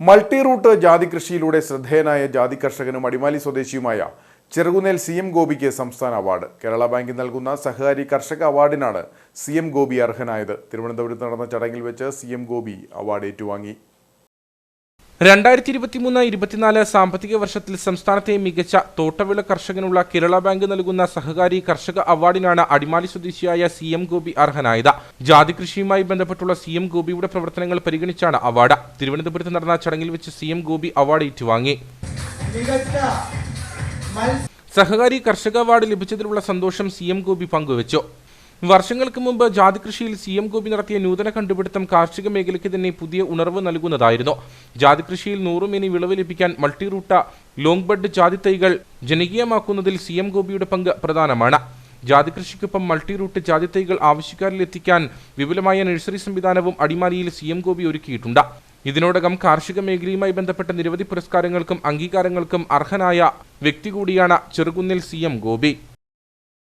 Multi root ജാതി കൃഷിയിലൂടെ ശ്രദ്ധേയനായ ജാതി കർഷകനും അടിമാലി സ്വദേശിയുമായ ചെറുകുന്നേൽ സി എം ഗോപിക്ക് സംസ്ഥാന അവാർഡ്. കേരള ബാങ്ക് നൽകുന്ന സഹകാരി കർഷക അവാർഡിനാണ് സി എം ഗോപി അർഹനായത്. തിരുവനന്തപുരത്ത് നടന്ന ചടങ്ങിൽ വെച്ച് സി എം ഗോപി അവാർഡ് ഏറ്റുവാങ്ങി. രണ്ടായിരത്തി ഇരുപത്തിമൂന്ന് ഇരുപത്തിനാല് സാമ്പത്തിക വർഷത്തിൽ സംസ്ഥാനത്തെ മികച്ച തോട്ടവിള കർഷകനുള്ള കേരള ബാങ്ക് നൽകുന്ന സഹകാരി കർഷക അവാർഡിനാണ് അടിമാലി സ്വദേശിയായ സി എം ഗോപി അർഹനായത്. ജാതി കൃഷിയുമായി ബന്ധപ്പെട്ടുള്ള സി എം ഗോപിയുടെ പ്രവർത്തനങ്ങൾ പരിഗണിച്ചാണ് അവാർഡ്. തിരുവനന്തപുരത്ത് നടന്ന ചടങ്ങിൽ വെച്ച് സി എം ഗോപി അവാർഡ് ഏറ്റുവാങ്ങി. സഹകാരി കർഷക അവാർഡ് ലഭിച്ചതിലുള്ള സന്തോഷം സി എം ഗോപി പങ്കുവച്ചു. വർഷങ്ങൾക്ക് മുമ്പ് ജാതി കൃഷിയിൽ സി എം ഗോപി നടത്തിയ നൂതന കണ്ടുപിടുത്തം കാർഷിക മേഖലയ്ക്ക് തന്നെ പുതിയ ഉണർവ് നൽകുന്നതായിരുന്നു. ജാതി കൃഷിയിൽ നൂറുമേനി വിളവ് ലഭിക്കാൻ മൾട്ടിറൂട്ട ലോങ് ബഡ് ജാതി തൈകൾ ജനകീയമാക്കുന്നതിൽ സി എം ഗോപിയുടെ പങ്ക് പ്രധാനമാണ്. ജാതി കൃഷിക്കൊപ്പം മൾട്ടി റൂട്ട് ജാതി തൈകൾ ആവശ്യക്കാരിൽ എത്തിക്കാൻ വിപുലമായ നഴ്സറി സംവിധാനവും അടിമാലിയിൽ സി എം ഗോപി ഒരുക്കിയിട്ടുണ്ട്. ഇതിനോടകം കാർഷിക മേഖലയുമായി ബന്ധപ്പെട്ട നിരവധി പുരസ്കാരങ്ങൾക്കും അംഗീകാരങ്ങൾക്കും അർഹനായ വ്യക്തി കൂടിയാണ് ചെറുകുന്നിൽ സി എം ഗോപി.